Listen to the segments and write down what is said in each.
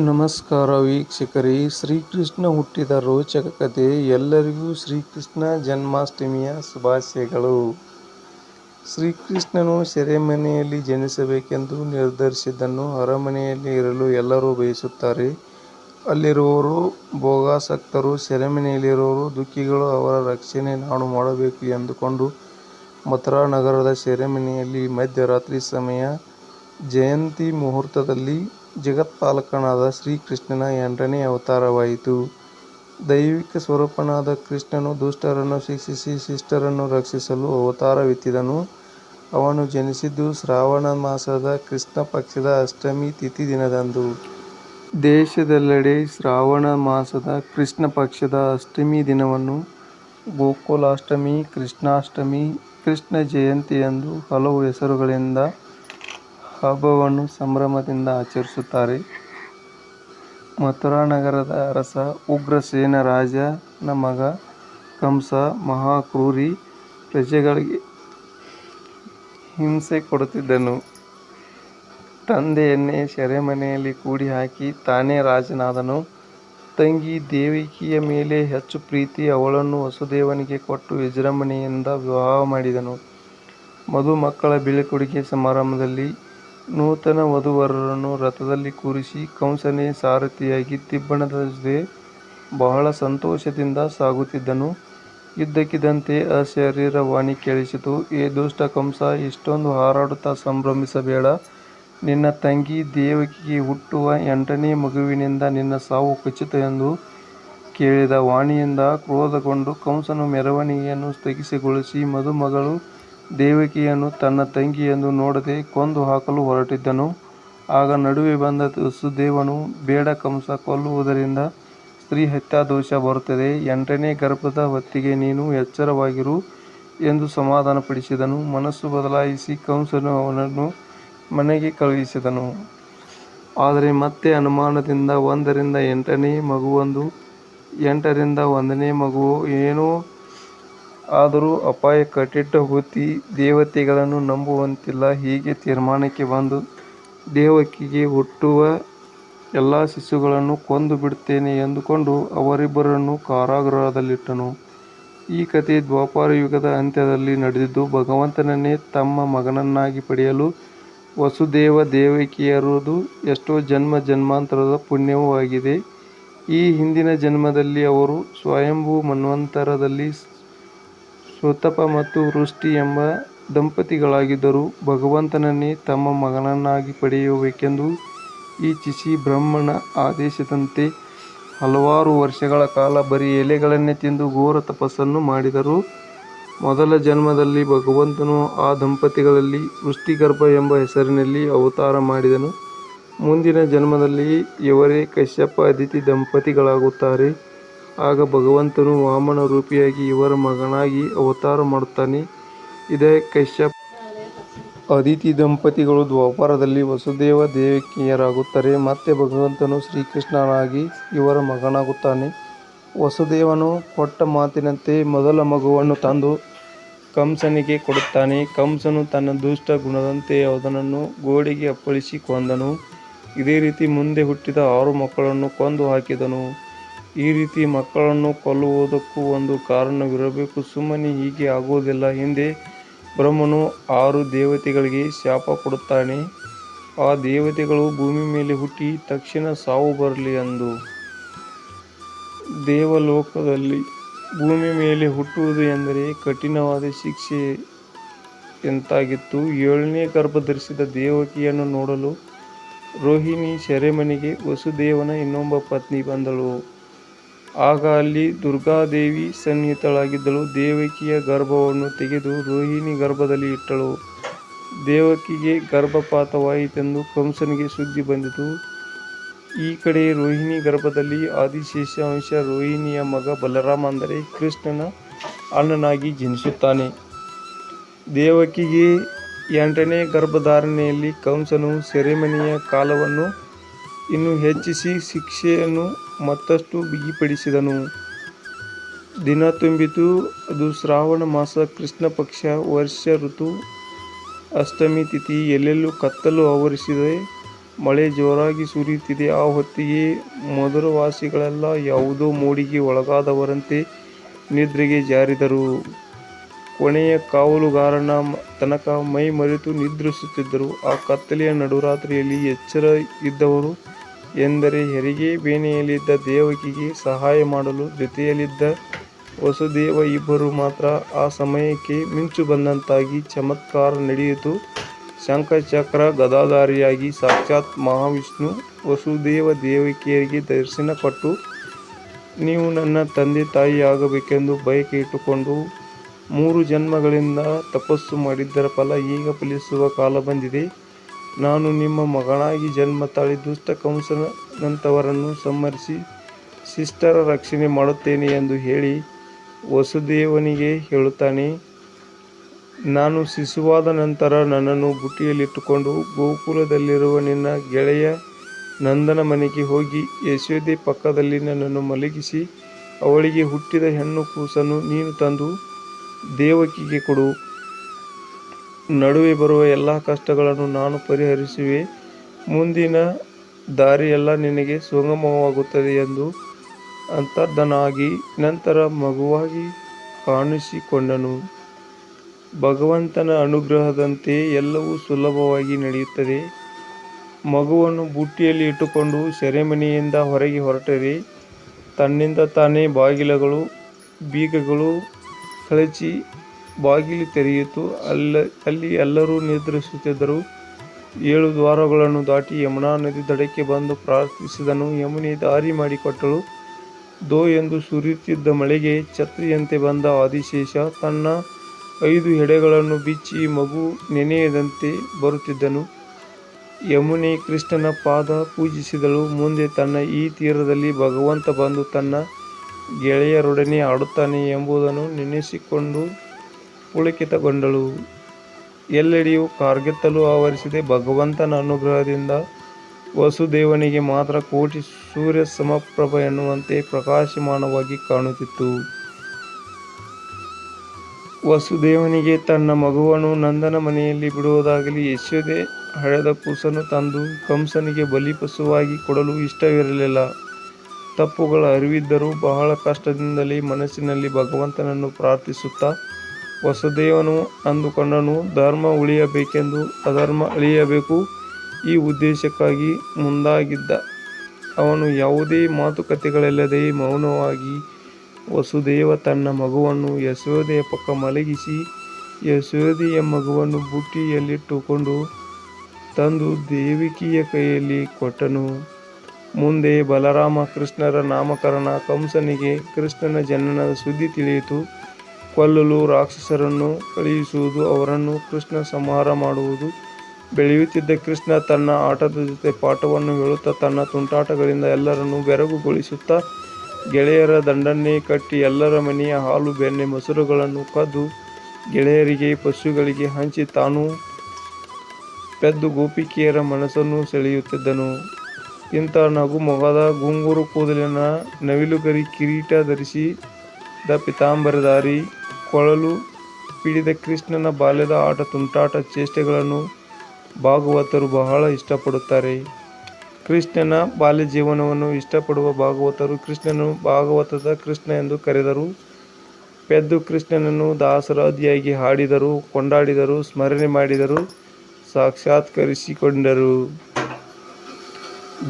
ನಮಸ್ಕಾರ ವೀಕ್ಷಕರೇ. ಶ್ರೀಕೃಷ್ಣ ಹುಟ್ಟಿದ ರೋಚಕ ಕಥೆ ಎಲ್ಲರಿಗೂ ಶ್ರೀಕೃಷ್ಣ ಜನ್ಮಾಷ್ಟಮಿಯ ಶುಭಾಶಯಗಳು. ಶ್ರೀಕೃಷ್ಣನು ಸೆರೆಮನೆಯಲ್ಲಿ ಜನಿಸಬೇಕೆಂದು ನಿರ್ಧರಿಸಿದ್ದನ್ನು ಅರಮನೆಯಲ್ಲಿ ಇರಲು ಎಲ್ಲರೂ ಬಯಸುತ್ತಾರೆ. ಅಲ್ಲಿರುವವರು ಭೋಗಾಸಕ್ತರು ಸೆರೆಮನೆಯಲ್ಲಿರುವವರು ದುಃಖಿಗಳು ಅವರ ರಕ್ಷಣೆ ನಾನು ಮಾಡಬೇಕು ಎಂದುಕೊಂಡು ಮಥುರಾ ನಗರದ ಸೆರೆಮನೆಯಲ್ಲಿ ಮಧ್ಯರಾತ್ರಿ ಸಮಯ ಜಯಂತಿ ಮುಹೂರ್ತದಲ್ಲಿ ಜಗತ್ಪಾಲಕನಾದ ಶ್ರೀಕೃಷ್ಣನ ಎಂಟನೇ ಅವತಾರವಾಯಿತು. ದೈವಿಕ ಸ್ವರೂಪನಾದ ಕೃಷ್ಣನು ದುಷ್ಟರನ್ನು ಶಿಕ್ಷಿಸಿ ಶಿಷ್ಟರನ್ನು ರಕ್ಷಿಸಲು ಅವತಾರವೆತ್ತಿದನು. ಅವನು ಜನಿಸಿದ್ದು ಶ್ರಾವಣ ಮಾಸದ ಕೃಷ್ಣ ಪಕ್ಷದ ಅಷ್ಟಮಿ ತಿಥಿ ದಿನದಂದು. ದೇಶದೆಲ್ಲೆಡೆ ಶ್ರಾವಣ ಮಾಸದ ಕೃಷ್ಣ ಪಕ್ಷದ ಅಷ್ಟಮಿ ದಿನವನ್ನು ಗೋಕುಲಾಷ್ಟಮಿ, ಕೃಷ್ಣಾಷ್ಟಮಿ, ಕೃಷ್ಣ ಜಯಂತಿ ಎಂದು ಹಲವು ಹೆಸರುಗಳಿಂದ ಹಬ್ಬವನ್ನು ಸಂಭ್ರಮದಿಂದ ಆಚರಿಸುತ್ತಾರೆ. ಮಥುರಾನಗರದ ಅರಸ ಉಗ್ರಸೇನ ರಾಜನ ಮಗ ಕಂಸ, ಮಹಾಕ್ರೂರಿ. ಪ್ರಜೆಗಳಿಗೆ ಹಿಂಸೆ ಕೊಡುತ್ತಿದ್ದನು. ತಂದೆಯನ್ನೇ ಸೆರೆಮನೆಯಲ್ಲಿ ಕೂಡಿಹಾಕಿ ತಾನೇ ರಾಜನಾದನು. ತಂಗಿ ದೇವಕಿಯ ಮೇಲೆ ಹೆಚ್ಚು ಪ್ರೀತಿ. ಅವಳನ್ನು ವಸುದೇವನಿಗೆ ಕೊಟ್ಟು ವಿಜೃಂಭಣೆಯಿಂದ ವಿವಾಹ ಮಾಡಿದನು. ಮಧುಮಕ್ಕಳ ಬೀಳ್ಕೊಡುಗೆ ಸಮಾರಂಭದಲ್ಲಿ ನೂತನ ವಧುವರರನ್ನು ರಥದಲ್ಲಿ ಕೂರಿಸಿ ಕಂಸನೇ ಸಾರಥಿಯಾಗಿ ತಿಬ್ಬಣದ ಜೊತೆ ಬಹಳ ಸಂತೋಷದಿಂದ ಸಾಗುತ್ತಿದ್ದನು. ಇದ್ದಕ್ಕಿದ್ದಂತೆ ಅಶರೀರವಾಣಿ ಕೇಳಿಸಿತು. ಏ ದುಷ್ಟ ಕಂಸ, ಇಷ್ಟೊಂದು ಹಾರಾಡುತ್ತಾ ಸಂಭ್ರಮಿಸಬೇಡ. ನಿನ್ನ ತಂಗಿ ದೇವಕಿಗೆ ಹುಟ್ಟುವ ಎಂಟನೇ ಮಗುವಿನಿಂದ ನಿನ್ನ ಸಾವು ಖಚಿತ ಎಂದು ಕೇಳಿದ ವಾಣಿಯಿಂದ ಕ್ರೋಧಗೊಂಡು ಕಂಸನು ಮೆರವಣಿಗೆಯನ್ನು ಸ್ಥಗಿತಗೊಳಿಸಿ ಮದುಮಗಳು ದೇವಕಿಯನ್ನು ತನ್ನ ತಂಗಿಯೆಂದು ನೋಡದೆ ಕೊಂದು ಹಾಕಲು ಹೊರಟಿದ್ದನು. ಆಗ ನಡುವೆ ಬಂದ ವಸುದೇವನು ಬೇಡ ಕಂಸ, ಕೊಲ್ಲುವುದರಿಂದ ದೋಷ ಬರುತ್ತದೆ. ಎಂಟನೇ ಗರ್ಭದ ಹೊತ್ತಿಗೆ ನೀನು ಎಚ್ಚರವಾಗಿರು ಎಂದು ಸಮಾಧಾನಪಡಿಸಿದನು. ಮನಸ್ಸು ಬದಲಾಯಿಸಿ ಕಂಸನು ಅವನನ್ನು ಮನೆಗೆ ಕಳುಹಿಸಿದನು. ಆದರೆ ಮತ್ತೆ ಅನುಮಾನದಿಂದ ಒಂದರಿಂದ ಎಂಟನೇ ಮಗುವೊಂದು, ಎಂಟರಿಂದ ಒಂದನೇ ಮಗು ಏನೋ ಆದರೂ ಅಪಾಯ ಕಟ್ಟಿಟ್ಟ ಬುತ್ತಿ ದೇವತೆಗಳನ್ನು ನಂಬುವಂತಿಲ್ಲ. ಹೀಗೆ ತೀರ್ಮಾನಕ್ಕೆ ಬಂದು ದೇವಕಿಗೆ ಹುಟ್ಟುವ ಎಲ್ಲ ಶಿಶುಗಳನ್ನು ಕೊಂದು ಬಿಡುತ್ತೇನೆ ಎಂದುಕೊಂಡು ಅವರಿಬ್ಬರನ್ನು ಕಾರಾಗೃಹದಲ್ಲಿಟ್ಟನು. ಈ ಕಥೆ ದ್ವಾಪರಯುಗದ ಅಂತ್ಯದಲ್ಲಿ ನಡೆದಿದ್ದು. ಭಗವಂತನನ್ನೇ ತಮ್ಮ ಮಗನನ್ನಾಗಿ ಪಡೆಯಲು ವಸುದೇವ ದೇವಕಿಯರುದು ಎಷ್ಟೋ ಜನ್ಮ ಜನ್ಮಾಂತರದ ಪುಣ್ಯವೂ ಆಗಿದೆ. ಈ ಹಿಂದಿನ ಜನ್ಮದಲ್ಲಿ ಅವರು ಸ್ವಯಂಭೂ ಮನ್ವಂತರದಲ್ಲಿ ಸುತಪ ಮತ್ತು ವೃಷ್ಟಿ ಎಂಬ ದಂಪತಿಗಳಾಗಿದ್ದರು. ಭಗವಂತನನ್ನೇ ತಮ್ಮ ಮಗನನ್ನಾಗಿ ಪಡೆಯಬೇಕೆಂದು ಇಚ್ಛಿಸಿ ಬ್ರಹ್ಮನ ಆದೇಶದಂತೆ ಹಲವಾರು ವರ್ಷಗಳ ಕಾಲ ಬರೀ ಎಲೆಗಳನ್ನೇ ತಿಂದು ಘೋರ ತಪಸ್ಸನ್ನು ಮಾಡಿದರು. ಮೊದಲ ಜನ್ಮದಲ್ಲಿ ಭಗವಂತನು ಆ ದಂಪತಿಗಳಲ್ಲಿ ವೃಷ್ಟಿಗರ್ಭ ಎಂಬ ಹೆಸರಿನಲ್ಲಿ ಅವತಾರ ಮಾಡಿದನು. ಮುಂದಿನ ಜನ್ಮದಲ್ಲಿ ಇವರೇ ಕಶ್ಯಪ ಅದಿತಿ ದಂಪತಿಗಳಾಗುತ್ತಾರೆ. ಆಗ ಭಗವಂತನು ವಾಮನ ರೂಪಿಯಾಗಿ ಇವರ ಮಗನಾಗಿ ಅವತಾರ ಮಾಡುತ್ತಾನೆ. ಇದೇ ಕಶ್ಯಪ ಅದಿತಿ ದಂಪತಿಗಳು ದ್ವಾಪರದಲ್ಲಿ ವಸುದೇವ ದೇವಕಿಯರಾಗುತ್ತಾರೆ. ಮತ್ತೆ ಭಗವಂತನು ಶ್ರೀಕೃಷ್ಣನಾಗಿ ಇವರ ಮಗನಾಗುತ್ತಾನೆ. ವಸುದೇವನು ಕೊಟ್ಟ ಮಾತಿನಂತೆ ಮೊದಲ ಮಗುವನ್ನು ತಂದು ಕಂಸನಿಗೆ ಕೊಡುತ್ತಾನೆ. ಕಂಸನು ತನ್ನ ದುಷ್ಟ ಗುಣದಂತೆ ಅದನ್ನು ಗೋಡೆಗೆ ಅಪ್ಪಳಿಸಿ ಕೊಂದನು. ಇದೇ ರೀತಿ ಮುಂದೆ ಹುಟ್ಟಿದ ಆರು ಮಕ್ಕಳನ್ನು ಕೊಂದು ಹಾಕಿದನು. ಈ ರೀತಿ ಮಕ್ಕಳನ್ನು ಕೊಲ್ಲುವುದಕ್ಕೂ ಒಂದು ಕಾರಣವಿರಬೇಕು. ಸುಮ್ಮನೆ ಹೀಗೆ ಆಗುವುದಿಲ್ಲ. ಹಿಂದೆ ಬ್ರಹ್ಮನು ಆರು ದೇವತೆಗಳಿಗೆ ಶಾಪ ಕೊಡುತ್ತಾನೆ. ಆ ದೇವತೆಗಳು ಭೂಮಿ ಮೇಲೆ ಹುಟ್ಟಿ ತಕ್ಷಣ ಸಾವು ಬರಲಿ ಎಂದು. ದೇವಲೋಕದಲ್ಲಿ ಭೂಮಿ ಮೇಲೆ ಹುಟ್ಟುವುದು ಎಂದರೆ ಕಠಿಣವಾದ ಶಿಕ್ಷೆ ಎಂತಾಗಿತ್ತು ಏಳನೇ ಗರ್ಭ ಧರಿಸಿದ ದೇವಕಿಯನ್ನು ನೋಡಲು ರೋಹಿಣಿ ಸೆರೆಮನೆಗೆ ವಸುದೇವನ ಇನ್ನೊಬ್ಬ ಪತ್ನಿ ಬಂದಳು. ಆಗ ಅಲ್ಲಿ ದುರ್ಗಾದೇವಿ ಸನ್ನಿಹಿತಳಾಗಿದ್ದಳು. ದೇವಕಿಯ ಗರ್ಭವನ್ನು ತೆಗೆದು ರೋಹಿಣಿ ಗರ್ಭದಲ್ಲಿ ಇಟ್ಟಳು. ದೇವಕಿಗೆ ಗರ್ಭಪಾತವಾಯಿತೆಂದು ಕಂಸನಿಗೆ ಸುದ್ದಿ ಬಂದಿತು. ಈ ಕಡೆ ರೋಹಿಣಿ ಗರ್ಭದಲ್ಲಿ ಆದಿಶೇಷ ಅಂಶ ರೋಹಿಣಿಯ ಮಗ ಬಲರಾಮ ಅಂದರೆ ಕೃಷ್ಣನ ಅಣ್ಣನಾಗಿ ಜನಿಸುತ್ತಾನೆ. ದೇವಕಿಗೆ ಎಂಟನೇ ಗರ್ಭಧಾರಣೆಯಲ್ಲಿ ಕಂಸನು ಸೆರೆಮನೆಯ ಕಾಲವನ್ನು ಇನ್ನೂ ಹೆಚ್ಚಿಸಿ ಶಿಕ್ಷೆಯನ್ನು ಮತ್ತಷ್ಟು ಬಿಗಿಪಡಿಸಿದನು. ದಿನ ತುಂಬಿತು. ಅದು ಶ್ರಾವಣ ಮಾಸ, ಕೃಷ್ಣ ಪಕ್ಷ, ವರ್ಷ ಋತು, ಅಷ್ಟಮಿ ತಿಥಿ. ಎಲ್ಲೆಲ್ಲೂ ಕತ್ತಲು ಆವರಿಸಿದೆ. ಮಳೆ ಜೋರಾಗಿ ಸುರಿಯುತ್ತಿದೆ. ಆ ಹೊತ್ತಿಗೆ ಮಧುರವಾಸಿಗಳೆಲ್ಲ ಯಾವುದೋ ಮೋಡಿಗೆ ಒಳಗಾದವರಂತೆ ನಿದ್ರೆಗೆ ಜಾರಿದರು. ಕೊನೆಯ ಕಾವಲುಗಾರನ ತನಕ ಮೈ ಮರೆತು ನಿದ್ರಿಸುತ್ತಿದ್ದರು. ಆ ಕತ್ತಲೆಯ ನಡುರಾತ್ರಿಯಲ್ಲಿ ಎಚ್ಚರ ಇದ್ದವರು ಎಂದರೆ ಹೆರಿಗೆ ಬೇನೆಯಲ್ಲಿದ್ದ ದೇವಕಿಗೆ ಸಹಾಯ ಮಾಡಲು ಜೊತೆಯಲ್ಲಿದ್ದ ವಸುದೇವ. ಇಬ್ಬರು ಮಾತ್ರ. ಆ ಸಮಯಕ್ಕೆ ಮಿಂಚು ಬಂದಂತಾಗಿ ಚಮತ್ಕಾರ ನಡೆಯಿತು. ಶಂಖಚಕ್ರ ಗದಾಧಾರಿಯಾಗಿ ಸಾಕ್ಷಾತ್ ಮಹಾವಿಷ್ಣು ವಸುದೇವ ದೇವಕಿಯರಿಗೆ ದರ್ಶನ ಕೊಟ್ಟು, ನೀವು ನನ್ನ ತಂದೆ ತಾಯಿ ಆಗಬೇಕೆಂದು ಬಯಕೆ ಇಟ್ಟುಕೊಂಡು ಮೂರು ಜನ್ಮಗಳಿಂದ ತಪಸ್ಸು ಮಾಡಿದ್ದರ ಫಲ ಈಗ ಫಲಿಸುವ ಕಾಲ ಬಂದಿದೆ. ನಾನು ನಿಮ್ಮ ಮಗನಾಗಿ ಜನ್ಮ ತಾಳಿ ದುಷ್ಟ ಕಂಸನಂಥವರನ್ನು ಸಂಹರಿಸಿ ಶಿಷ್ಟರ ರಕ್ಷಣೆ ಮಾಡುತ್ತೇನೆ ಎಂದು ಹೇಳಿ ವಸುದೇವನಿಗೆ ಹೇಳುತ್ತಾನೆ. ನಾನು ಶಿಶುವಾದ ನಂತರ ನನ್ನನ್ನು ಬುಟ್ಟಿಯಲ್ಲಿಟ್ಟುಕೊಂಡು ಗೋಕುಲದಲ್ಲಿರುವ ನಿನ್ನ ಗೆಳೆಯ ನಂದನ ಮನೆಗೆ ಹೋಗಿ ಯಶೋದೆ ಪಕ್ಕದಲ್ಲಿ ನನ್ನನ್ನು ಮಲಗಿಸಿ ಅವಳಿಗೆ ಹುಟ್ಟಿದ ಹೆಣ್ಣು ಕೂಸನ್ನು ನೀನು ತಂದು ದೇವಕಿಗೆ ಕೊಡು. ನಡುವೆ ಬರುವ ಎಲ್ಲ ಕಷ್ಟಗಳನ್ನು ನಾನು ಪರಿಹರಿಸುವೆ. ಮುಂದಿನ ದಾರಿಯೆಲ್ಲ ನಿನಗೆ ಸುಗಮವಾಗುತ್ತದೆ ಎಂದು ಅಂತರ್ಧನಾಗಿ ನಂತರ ಮಗುವಾಗಿ ಕಾಣಿಸಿಕೊಂಡನು. ಭಗವಂತನ ಅನುಗ್ರಹದಂತೆ ಎಲ್ಲವೂ ಸುಲಭವಾಗಿ ನಡೆಯುತ್ತದೆ. ಮಗುವನ್ನು ಬುಟ್ಟಿಯಲ್ಲಿ ಇಟ್ಟುಕೊಂಡು ಸೆರೆಮನೆಯಿಂದ ಹೊರಗೆ ಹೊರಟರೆ ತನ್ನಿಂದ ತಾನೇ ಬಾಗಿಲುಗಳು, ಬೀಗಗಳು ಕಳಚಿ ಬಾಗಿಲು ತೆರೆಯಿತು. ಅಲ್ಲಿ ಎಲ್ಲರೂ ನಿದ್ರಿಸುತ್ತಿದ್ದರು. ಏಳು ದ್ವಾರಗಳನ್ನು ದಾಟಿ ಯಮುನಾ ನದಿ ದಡಕ್ಕೆ ಬಂದು ಪ್ರಾರ್ಥಿಸಿದನು. ಯಮುನೆ ದಾರಿ ಮಾಡಿಕೊಟ್ಟಳು. ದೋ ಎಂದು ಸುರಿಯುತ್ತಿದ್ದ ಮಳೆಗೆ ಛತ್ರಿಯಂತೆ ಬಂದ ಆದಿಶೇಷ ತನ್ನ ಐದು ಎಡೆಗಳನ್ನು ಬಿಚ್ಚಿ ಮಗು ನೆನೆಯದಂತೆ ಬರುತ್ತಿದ್ದನು. ಯಮುನೆ ಕೃಷ್ಣನ ಪಾದ ಪೂಜಿಸಿದಳು. ಮುಂದೆ ತನ್ನ ಈ ತೀರದಲ್ಲಿ ಭಗವಂತ ಬಂದು ತನ್ನ ಗೆಳೆಯರೊಡನೆ ಆಡುತ್ತಾನೆ ಎಂಬುದನ್ನು ನೆನೆಸಿಕೊಂಡು ಪುಳಕಿತಗೊಂಡಳು. ಎಲ್ಲೆಡೆಯೂ ಕಾರ್ಗೆತ್ತಲು ಆವರಿಸಿದೆ. ಭಗವಂತನ ಅನುಗ್ರಹದಿಂದ ವಸುದೇವನಿಗೆ ಮಾತ್ರ ಕೋಟಿ ಸೂರ್ಯ ಸಮಪ್ರಭ ಎನ್ನುವಂತೆ ಪ್ರಕಾಶಮಾನವಾಗಿ ಕಾಣುತ್ತಿತ್ತು. ವಸುದೇವನಿಗೆ ತನ್ನ ಮಗುವನ್ನು ನಂದನ ಮನೆಯಲ್ಲಿ ಬಿಡುವುದಾಗಲಿ ಯಶೋದೆ ಹಳೆದ ಕೂಸನ್ನು ತಂದು ಕಂಸನಿಗೆ ಬಲಿಪಶುವಾಗಿ ಕೊಡಲು ಇಷ್ಟವಿರಲಿಲ್ಲ. ತಪ್ಪುಗಳ ಅರಿವಿದ್ದರೂ ಬಹಳ ಕಷ್ಟದಿಂದಲೇ ಮನಸ್ಸಿನಲ್ಲಿ ಭಗವಂತನನ್ನು ಪ್ರಾರ್ಥಿಸುತ್ತಾ ವಸುದೇವನು ಅಂದುಕೊಂಡನು, ಧರ್ಮ ಉಳಿಯಬೇಕೆಂದು ಅಧರ್ಮ ಅಳಿಯಬೇಕು. ಈ ಉದ್ದೇಶಕ್ಕಾಗಿ ಮುಂದಾಗಿದ್ದ ಅವನು ಯಾವುದೇ ಮಾತುಕತೆಗಳಿಲ್ಲದೆ ಮೌನವಾಗಿ ವಸುದೇವ ತನ್ನ ಮಗುವನ್ನು ಯಶೋದೆಯ ಪಕ್ಕ ಮಲಗಿಸಿ ಯಶೋದೆಯ ಮಗುವನ್ನು ಬುಟ್ಟಿಯಲ್ಲಿಟ್ಟುಕೊಂಡು ತಂದು ದೇವಕಿಯ ಕೈಯಲ್ಲಿ ಕೊಟ್ಟನು. ಮುಂದೆ ಬಲರಾಮ ಕೃಷ್ಣರ ನಾಮಕರಣ. ಕಂಸನಿಗೆ ಕೃಷ್ಣನ ಜನನದ ಸುದ್ದಿ ತಿಳಿಯಿತು. ಕೊಲ್ಲಲು ರಾಕ್ಷಸರನ್ನು ಕಳುಹಿಸುವುದು, ಅವರನ್ನು ಕೃಷ್ಣ ಸಂಹಾರ ಮಾಡುವುದು. ಬೆಳೆಯುತ್ತಿದ್ದ ಕೃಷ್ಣ ತನ್ನ ಆಟದ ಜೊತೆ ಪಾಠವನ್ನು ಹೇಳುತ್ತಾ ತನ್ನ ತುಂಟಾಟಗಳಿಂದ ಎಲ್ಲರನ್ನೂ ಬೆರಗುಗೊಳಿಸುತ್ತಾ ಗೆಳೆಯರ ದಂಡನ್ನೇ ಕಟ್ಟಿ ಎಲ್ಲರ ಮನೆಯ ಹಾಲು ಬೆಣ್ಣೆ ಮೊಸರುಗಳನ್ನು ಕದ್ದು ಗೆಳೆಯರಿಗೆ ಪಶುಗಳಿಗೆ ಹಂಚಿ ತಾನು ಪೆದ್ದು ಗೋಪಿಕೆಯರ ಮನಸ್ಸನ್ನು ಸೆಳೆಯುತ್ತಿದ್ದನು. ಇಂಥ ನಗುಮೊಗದ ಗುಂಗುರು ಕೂದಲಿನ ನವಿಲುಗರಿ ಕಿರೀಟ ಧರಿಸಿದ ಪೀತಾಂಬರಧಾರಿ ಕೊಳಲು ಪಿಡಿದ ಕೃಷ್ಣನ ಬಾಲ್ಯದ ಆಟ ತುಂಟಾಟ ಚೇಷ್ಟೆಗಳನ್ನು ಭಾಗವತರು ಬಹಳ ಇಷ್ಟಪಡುತ್ತಾರೆ. ಕೃಷ್ಣನ ಬಾಲ್ಯ ಜೀವನವನ್ನು ಇಷ್ಟಪಡುವ ಭಾಗವತರು ಕೃಷ್ಣನು ಭಾಗವತದ ಕೃಷ್ಣ ಎಂದು ಕರೆದರು. ಪೆದ್ದು ಕೃಷ್ಣನನ್ನು ದಾಸರಾದಿಯಾಗಿ ಹಾಡಿದರು, ಕೊಂಡಾಡಿದರು, ಸ್ಮರಣೆ ಮಾಡಿದರು, ಸಾಕ್ಷಾತ್ಕರಿಸಿಕೊಂಡರು.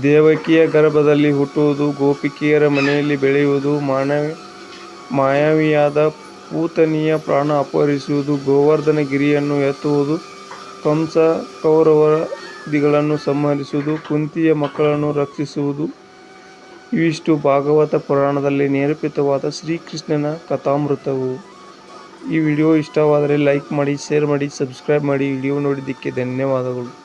ದೇವಕಿಯ ಗರ್ಭದಲ್ಲಿ ಹುಟ್ಟುವುದು, ಗೋಪಿಕೆಯರ ಮನೆಯಲ್ಲಿ ಬೆಳೆಯುವುದು, ಮಾಯಾವಿಯಾದ ಪೂತನಿಯ ಪ್ರಾಣ ಅಪಹರಿಸುವುದು, ಗೋವರ್ಧನ ಗಿರಿಯನ್ನು ಎತ್ತುವುದು, ಕಂಸ ಕೌರವಾದಿಗಳನ್ನು ಸಂಹರಿಸುವುದು, ಕುಂತಿಯ ಮಕ್ಕಳನ್ನು ರಕ್ಷಿಸುವುದು ಇವಿಷ್ಟು ಭಾಗವತ ಪುರಾಣದಲ್ಲಿ ನಿರೂಪಿತವಾದ ಶ್ರೀಕೃಷ್ಣನ ಕಥಾಮೃತವು. ಈ ವಿಡಿಯೋ ಇಷ್ಟವಾದರೆ ಲೈಕ್ ಮಾಡಿ, ಶೇರ್ ಮಾಡಿ, ಸಬ್ಸ್ಕ್ರೈಬ್ ಮಾಡಿ. ವಿಡಿಯೋ ನೋಡಿದ್ದಕ್ಕೆ ಧನ್ಯವಾದಗಳು.